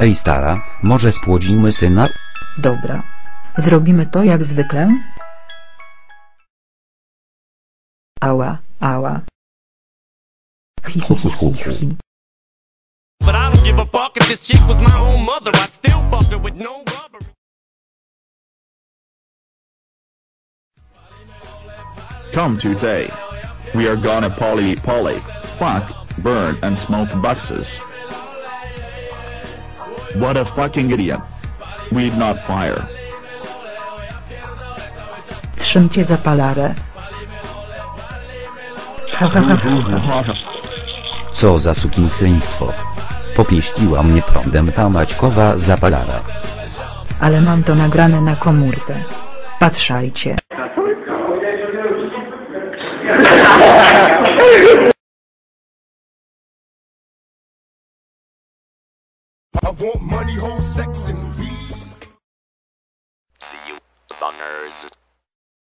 Ej stara, może spłodzimy syna? Dobra. Zrobimy to jak zwykle? Ała, ała. Hi, hi, hi, hi, hi. But I don't give a fuck if this chick was my own mother. I'd still fuck her with no rubber. Come today. We are gonna poly poly, fuck, burn and smoke boxes. What a fucking idiot. We'd not fire. Trzymcie zapalarę. Ha, ha, ha, ha. Co za sukinsystwo. Popieściła mnie prądem ta Maćkowa zapalara. Ale mam to nagrane na komórkę. Patrzajcie. I want money, whole sex, and weed. See you, thunders.